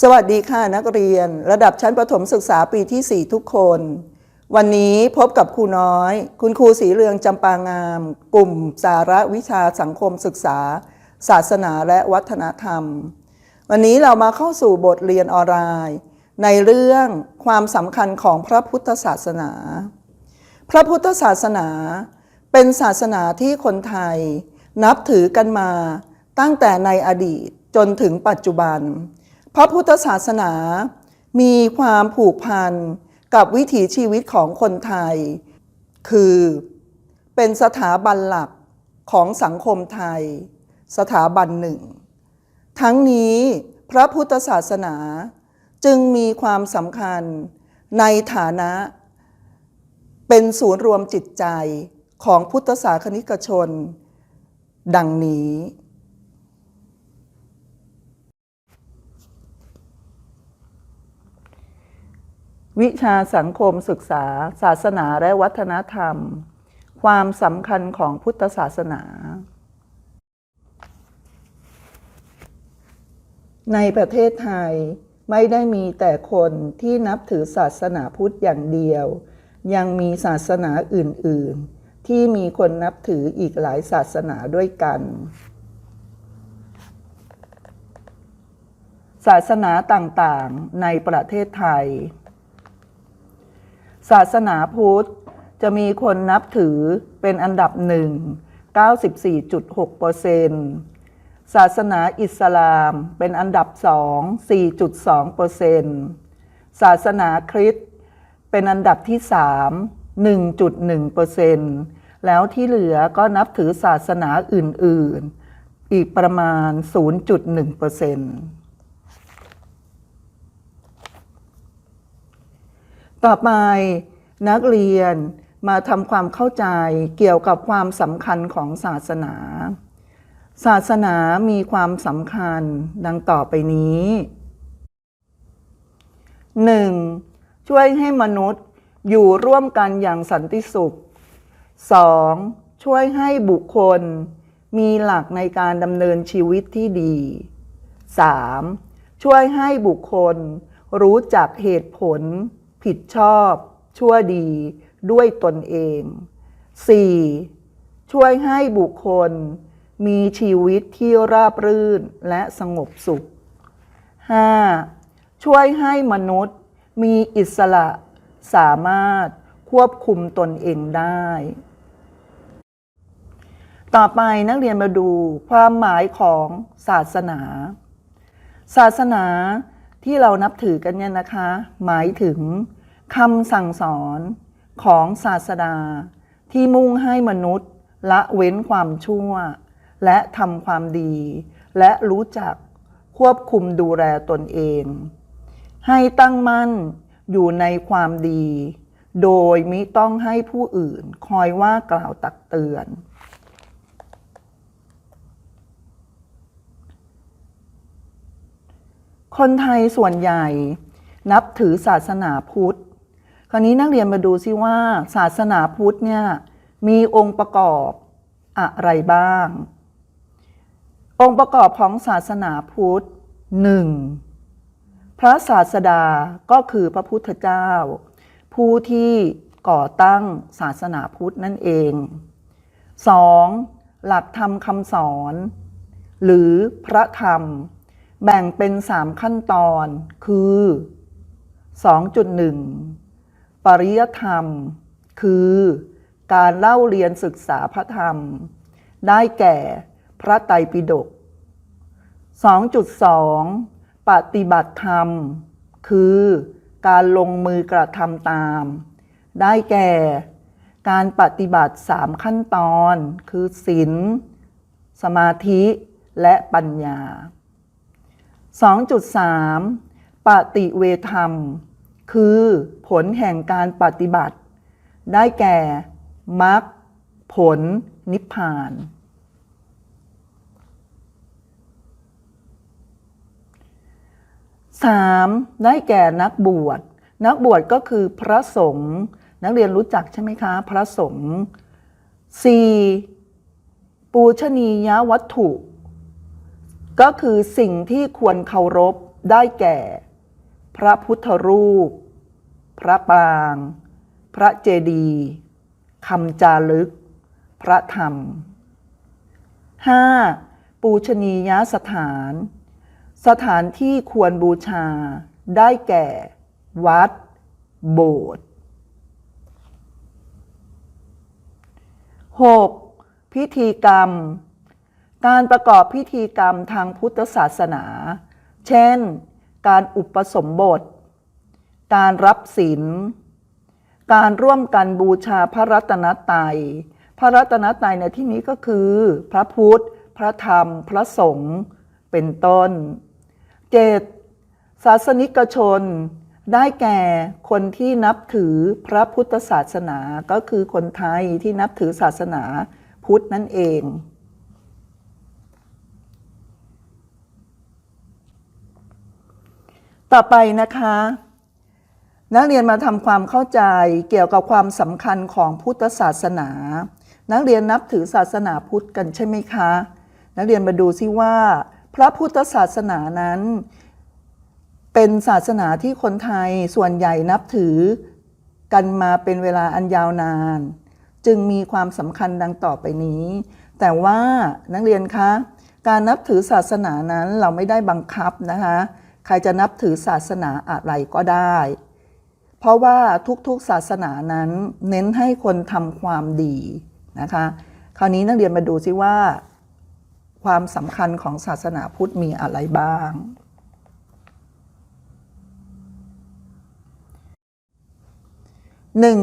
สวัสดีค่ะนักเรียน ระดับชั้นประถมศึกษาปีที่ 4 ทุกคน วันนี้พบกับครูน้อย คุณครูสีเรืองจำปางาม กลุ่ม สาระวิชาสังคมศึกษา ศาสนาและวัฒนธรรม วันนี้เรามาเข้าสู่บทเรียนออนไลน์ ในเรื่องความสำคัญของพระพุทธศาสนา พระพุทธศาสนา เป็นศาสนาที่คนไทย นับถือกันมาตั้งแต่ในอดีตจนถึงปัจจุบัน พระพุทธศาสนา มีความผูกพันกับวิถีชีวิตของคนไทย คือเป็นสถาบันหลักของสังคมไทย สถาบันหนึ่ง ทั้งนี้พระพุทธศาสนาจึงมีความสำคัญในฐานะ เป็นศูนย์รวมจิตใจของพุทธศาสนิกชน ดังนี้ วิชาสังคมศึกษา ศาสนาและวัฒนธรรม ความสำคัญของพุทธศาสนา ในประเทศไทยไม่ได้มีแต่คนที่นับถือศาสนาพุทธอย่างเดียว ยังมีศาสนาอื่น ๆ ที่มีคนนับถืออีกหลายศาสนาด้วยกัน ศาสนาต่าง ๆ ในประเทศไทย ศาสนาพุทธ จะมีคนนับถือเป็นอันดับหนึ่ง94.6%ศาสนาอิสลามเป็นอันดับสอง4.2%ศาสนาคริสต์เป็นอันดับที่สาม1.1%แล้วที่เหลือก็นับถือศาสนาอื่น ๆ อีกประมาณ 0.1% ต่อไปนักเรียนมาทำความเข้าใจเกี่ยวกับความสำคัญของศาสนา ศาสนามีความสำคัญดังต่อไปนี้ 1. ช่วยให้มนุษย์อยู่ร่วมกันอย่างสันติสุข 2. ช่วยให้บุคคลมีหลักในการดำเนินชีวิตที่ดี 3. ช่วยให้บุคคลรู้จักเหตุผล ผิดชอบ ชั่วดีด้วยตนเอง 4. ช่วยให้บุคคล มีชีวิตที่ราบรื่นและสงบสุข 5. ช่วยให้มนุษย์ มีอิสระสามารถควบคุมตนเองได้ ต่อไปนักเรียนมาดูความหมายของศาสนา ศาสนา ที่เรานับถือกันเนี่ยนะคะ หมายถึงคำสั่งสอนของศาสดา ที่มุ่งให้มนุษย์ ละเว้นความชั่ว และทำความดี และรู้จักควบคุมดูแลตนเอง ให้ตั้งมั่นอยู่ในความดี โดยมิต้องให้ผู้อื่นคอยว่ากล่าวตักเตือน คนไทยส่วนใหญ่นับถือศาสนาพุทธ คราวนี้นักเรียนมาดูซิว่า ศาสนาพุทธเนี่ยมีองค์ประกอบอะไรบ้าง องค์ประกอบของศาสนาพุทธหนึ่งพระศาสดาก็คือพระพุทธเจ้า ผู้ที่ก่อตั้งศาสนาพุทธนั่นเอง 2. หลักธรรมคำสอน หรือพระธรรม แบ่งเป็น 3 ขั้นตอนคือ 2.1 ปริยธรรม คือ การเล่าเรียนศึกษาพระธรรม ได้แก่พระไตรปิฎก 2.2 ปฏิบัติธรรม คือ การลงมือกระทำตาม ได้แก่ การปฏิบัติ3ขั้นตอน คือศีลสมาธิและปัญญา 2.3 ปฏิเวธรรม คือผลแห่งการปฏิบัติ ได้แก่มรรคผลนิพพาน 3. ได้แก่นักบวช นักบวชก็คือพระสงฆ์นักเรียนรู้จักใช่ไหมคะ พระสงฆ์ 4. ปูชนียวัตถุ ก็คือสิ่งที่ควรเคารพได้แก่ พระพุทธรูป พระปราง พระเจดีย์คำจารึก พระธรรม 5. ปูชนียสถาน สถานที่ควรบูชาได้แก่ วัด โบสถ์ 6. พิธีกรรม การประกอบพิธีกรรมทางพุทธศาสนา เช่น การอุปสมบท การรับศีล การร่วมกันบูชาพระรัตนตรัย พระรัตนตรัยในที่นี้ก็คือ พระพุทธ พระธรรม พระสงฆ์ เป็นต้น 7. ศาสนิกชน ได้แก่คนที่นับถือพระพุทธศาสนา ก็คือคนไทยที่นับถือศาสนาพุทธนั่นเอง ต่อไปนะคะ นักเรียนมาทำความเข้าใจเกี่ยวกับความสำคัญของพุทธศาสนา นักเรียนนับถือศาสนาพุทธกันใช่ไหมคะ นักเรียนมาดูซิว่า พระพุทธศาสนานั้น เป็นศาสนาที่คนไทยส่วนใหญ่นับถือกันมาเป็นเวลาอันยาวนาน จึงมีความสำคัญดังต่อไปนี้ แต่ว่านักเรียนคะ การนับถือศาสนานั้นเราไม่ได้บังคับนะคะ ใครจะนับถือศาสนาอะไรก็ได้ เพราะว่าทุกๆศาสนานั้นเน้นให้คนทำความดีนะคะ คราวนี้นักเรียนมาดูซิว่า ความสำคัญของศาสนาพุทธมีอะไรบ้าง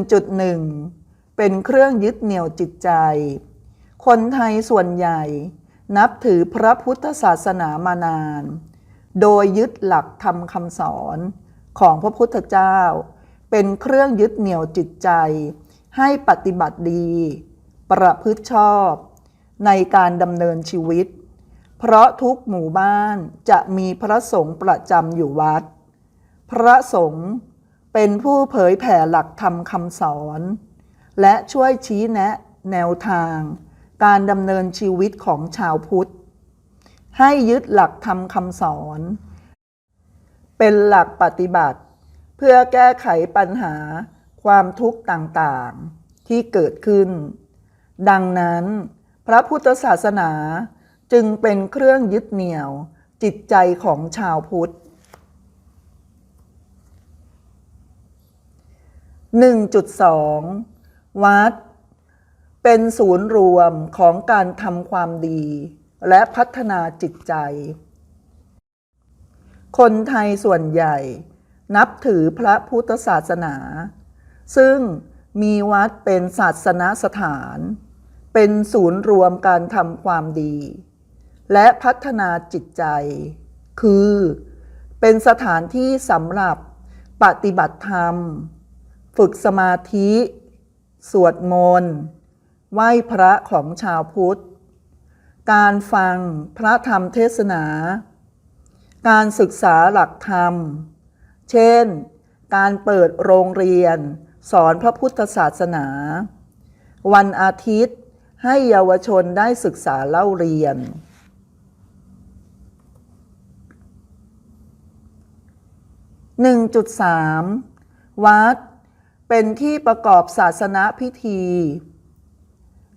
1.1 เป็นเครื่องยึดเหนี่ยวจิตใจ คนไทยส่วนใหญ่ นับถือพระพุทธศาสนามานาน โดยยึดหลักธรรมคำสอนของพระพุทธเจ้า เป็นเครื่องยึดเหนี่ยวจิตใจ ให้ปฏิบัติดี ประพฤติชอบ ในการดำเนินชีวิต เพราะทุกหมู่บ้านจะมีพระสงฆ์ประจำอยู่วัด พระสงฆ์เป็นผู้เผยแผ่หลักธรรมคำสอน และช่วยชี้แนะแนวทาง การดำเนินชีวิตของชาวพุทธ ให้ยึดหลักธรรมคำสอน เป็นหลักปฏิบัติ เพื่อแก้ไขปัญหาความทุกข์ต่างๆที่เกิดขึ้น ดังนั้น พระพุทธศาสนาจึงเป็นเครื่องยึดเหนี่ยวจิตใจของชาวพุทธ 1.2 วัด เป็นศูนย์รวมของการทำความดี และพัฒนาจิตใจ คนไทยส่วนใหญ่ นับถือพระพุทธศาสนา ซึ่งมีวัดเป็นศาสนสถาน เป็นศูนย์รวมการทำความดี และพัฒนาจิตใจ คือ เป็นสถานที่สำหรับปฏิบัติธรรม ฝึกสมาธิ สวดมนต์ ไหว้พระของชาวพุทธ การฟังพระธรรมเทศนา การศึกษาหลักธรรม เช่น การเปิดโรงเรียน สอนพระพุทธศาสนา วันอาทิตย์ให้เยาวชนได้ศึกษาเล่าเรียน 1.3 วัด เป็นที่ประกอบศาสนาพิธี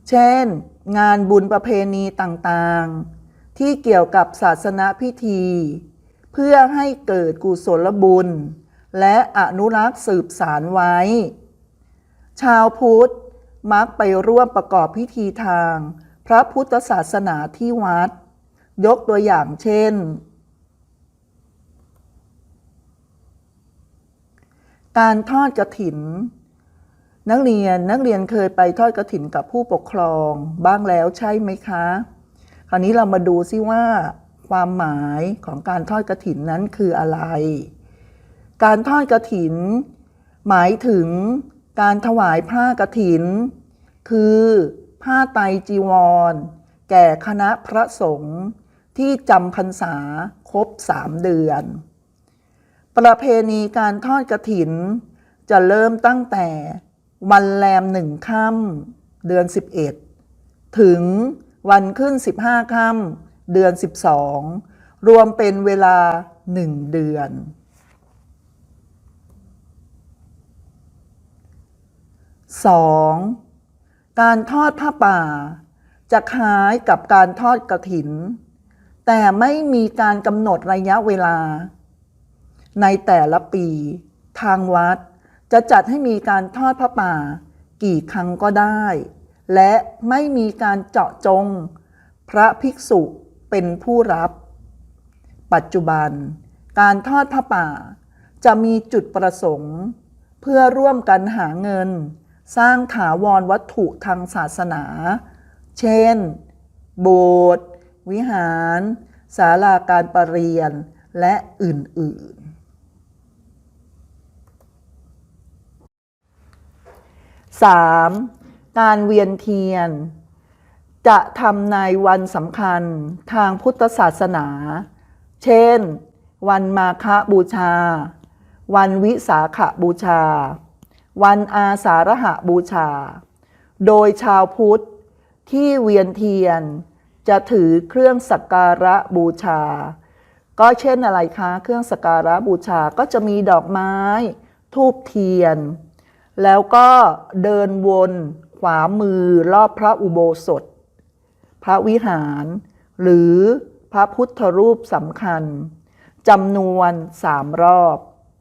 เช่น งานบุญประเพณีต่างๆ ที่เกี่ยวกับศาสนาพิธี เพื่อให้เกิดกุศลบุญ และอนุรักษ์สืบสารไว้ ชาวพุทธมักไปร่วมประกอบพิธีทาง พระพุทธศาสนาที่วัด ยกตัวอย่างเช่น การทอดกระถิ่น นักเรียนนักเรียนเคยไปทอดกระถินกับผู้ปกครองบ้างแล้วใช่ไหมคะ คราวนี้เรามาดูซิว่า ความหมายของการทอดกระถินนั้นคืออะไร การทอดกระถิน หมายถึงการถวายผ้ากระถิน คือผ้าไตจีวร แก่คณะพระสงฆ์ที่จำพรรษาครบสามเดือน ประเพณีการทอดกระถิน จะเริ่มตั้งแต่ วันแรมหนึ่งค่ำเดือน 11 ถึงวันขึ้น 15ค่ำเดือน 12 รวมเป็นเวลาหนึ่งเดือน 2. การทอดผ้าป่า จะคล้ายกับการทอดกระถิน แต่ไม่มีการกำหนดระยะเวลา ในแต่ละปีทางวัด จะจัดให้มีการทอดผ้าป่า กี่ครั้งก็ได้ และไม่มีการเจาะจง พระภิกษุเป็นผู้รับ ปัจจุบัน การทอดผ้าป่า จะมีจุดประสงค์ เพื่อร่วมกันหาเงิน สร้างถาวรวัตถุทางศาสนา เช่น โบสถ์วิหารศาลาการประเรียนและอื่น ๆ 3. การเวียนเทียน จะทำในวันสำคัญทางพุทธศาสนา เช่น วันมาฆบูชา วันวิสาขบูชา วันอาสาฬหบูชา โดยชาวพุทธที่เวียนเทียน จะถือเครื่องสักการะบูชา ก็เช่นอะไรคะ เครื่องสักการะบูชาก็จะมีดอกไม้ ทูบเทียน แล้วก็เดินวนขวามือรอบพระอุโบสถ พระวิหาร หรือพระพุทธรูปสำคัญจำนวนสามรอบ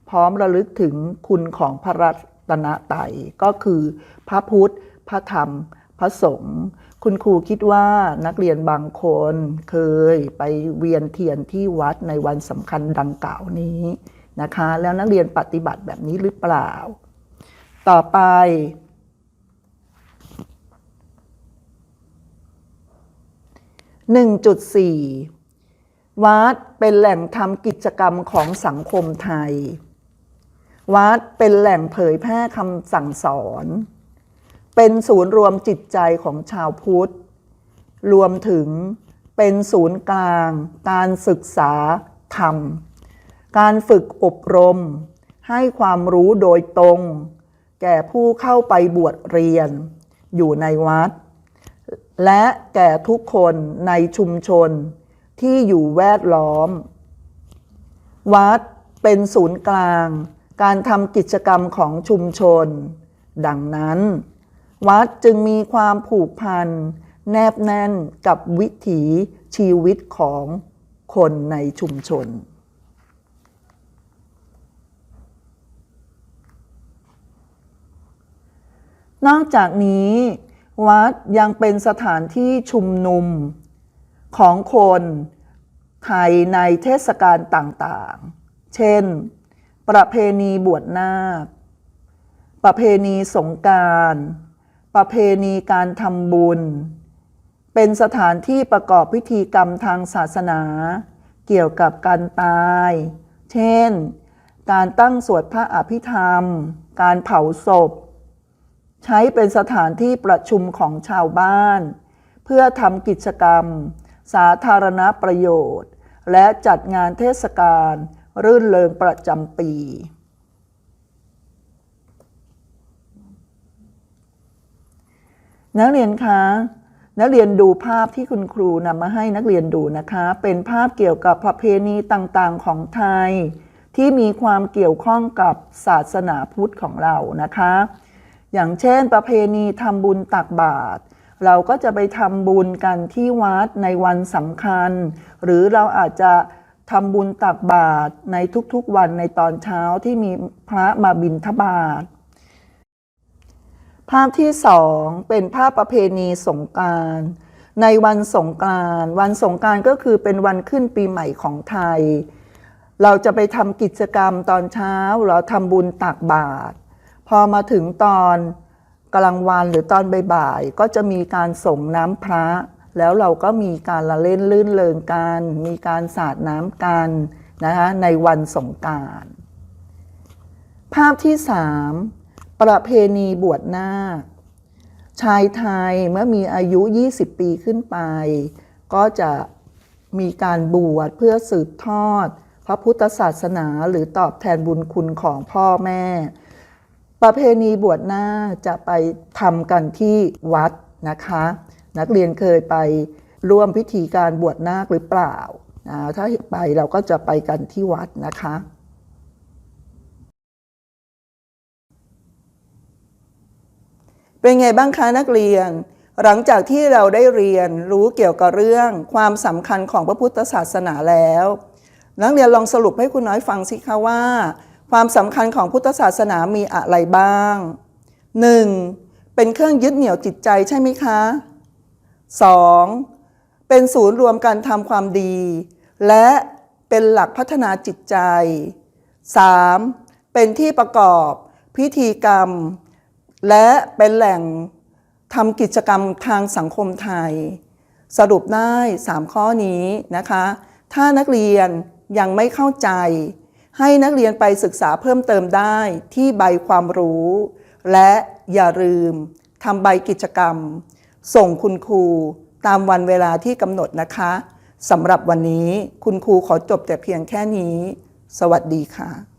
พร้อมระลึกถึงคุณของพระรัตนตรัยก็คือพระพุทธ พระธรรม พระสงฆ์คุณครูคิดว่านักเรียนบางคนเคยไปเวียนเทียนที่วัดในวันสำคัญดังกล่าวนี้นะคะ แล้วนักเรียนปฏิบัติแบบนี้หรือเปล่า ต่อไป 1.4 วัดเป็นแหล่งทำกิจกรรมของสังคมไทย วัดเป็นแหล่งเผยแพร่คำสั่งสอน เป็นศูนย์รวมจิตใจของชาวพุทธ รวมถึงเป็นศูนย์กลาง การศึกษาธรรม การฝึกอบรม ให้ความรู้โดยตรง แก่ผู้เข้าไปบวชเรียนอยู่ในวัด และแก่ทุกคนในชุมชนที่อยู่แวดล้อม วัดเป็นศูนย์กลาง การทำกิจกรรมของชุมชน ดังนั้น วัดจึงมีความผูกพัน แนบแน่นกับวิถีชีวิตของคนในชุมชน นอกจากนี้ วัดยังเป็นสถานที่ชุมนุมของคนไทยในเทศกาลต่างๆ เช่น ประเพณีบวชนาค ประเพณีสงการ ประเพณีการทำบุญ เป็นสถานที่ประกอบพิธีกรรมทางศาสนา เกี่ยวกับการตาย เช่น การตั้งสวดพระอภิธรรม การเผาศพ ใช้เป็นสถานที่ประชุมของชาวบ้าน เพื่อทำกิจกรรม สาธารณประโยชน์ และจัดงานเทศกาลรื่นเริงประจำปี นักเรียนคะนักเรียนดูภาพที่คุณครูนำมาให้นักเรียนดูนะคะ เป็นภาพเกี่ยวกับประเพณีต่างๆของไทย ที่มีความเกี่ยวข้องกับศาสนาพุทธของเรานะคะ อย่างเช่น ประเพณีทำบุญตักบาตรเราก็จะไปทำบุญกันที่วัดในวันสำคัญ หรือเราอาจจะทำบุญตักบาตรในทุกๆวันในตอนเช้าที่มีพระมาบิณฑบาตภาพที่สองเป็นภาพประเพณีสงการในวันสงกานต์วันสงกานต์ก็คือเป็นวันขึ้นปีใหม่ของไทย เราจะไปทำกิจกรรมตอนเช้า เราทำบุญตักบาตร พอมาถึงตอนกลางวันหรือตอนบ่ายๆก็จะมีการส่งน้ำพระ แล้วเราก็มีการละเล่นลื่นเริงกันมีการสาดน้ำกันนะคะในวันสงการภาพที่สามประเพณีบวชนาคชายไทยเมื่อมีอายุ 20 ปีขึ้นไป ก็จะมีการบวชเพื่อสืบทอด พระพุทธศาสนาหรือตอบแทนบุญคุณของพ่อแม่ ประเพณีบวชหน้าจะไปทำกันที่วัดนะคะ นักเรียนเคยไปร่วมพิธีการบวชนาคหรือเปล่า ถ้าไปเราก็จะไปกันที่วัดนะคะ เป็นไงบ้างคะนักเรียน หลังจากที่เราได้เรียนรู้เกี่ยวกับเรื่องความสำคัญของพระพุทธศาสนาแล้ว นักเรียนลองสรุปให้คุณน้อยฟังสิคะว่า ความสำคัญของพุทธศาสนามีอะไรบ้าง 1. เป็นเครื่องยึดเหนี่ยวจิตใจใช่ไหมคะ 2. เป็นศูนย์รวมการทำความดี และเป็นหลักพัฒนาจิตใจ 3. เป็นที่ประกอบพิธีกรรม และเป็นแหล่งทำกิจกรรมทางสังคมไทย สรุปได้ 3 ข้อนี้นะคะ ถ้านักเรียนยังไม่เข้าใจ ให้นักเรียนไปศึกษาเพิ่มเติมได้ที่ใบความรู้ และอย่าลืมทำใบกิจกรรม ส่งคุณครูตามวันเวลาที่กำหนดนะคะสำหรับวันนี้คุณครูขอจบแต่เพียงแค่นี้ สวัสดีค่ะ